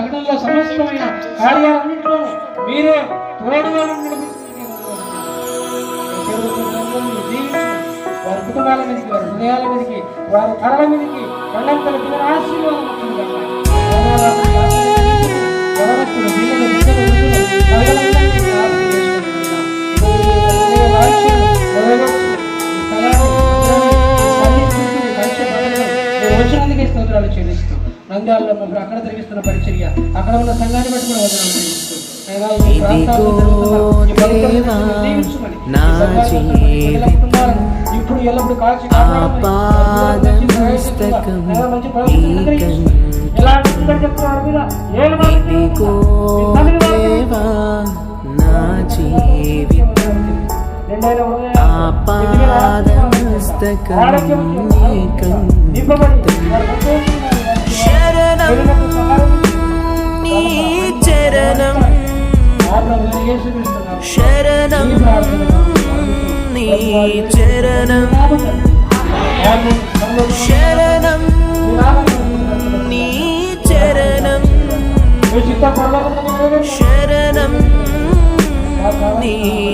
ప్రకటనలో సమస్తమైన కార్యాలన్నింటిలో మీరే తోడుగా వారి కుటుంబాల మీదకి వారి హృదయాల మీదకి వారి కళ్ళ మీదకి కళ్ళంతల పిల్లల ఆశీర్వాదం నంద్యాలలో మేము అక్కడ జరిగిస్తున్న పరిచర్య. అక్కడ ఉన్న సంఘాన్ని బట్టి కూడా వదనాలు భక్తులను దీవించమని, ശരണം. നീ ചരണം. ശരണം. നീ ചരണം. ശരണം. നീ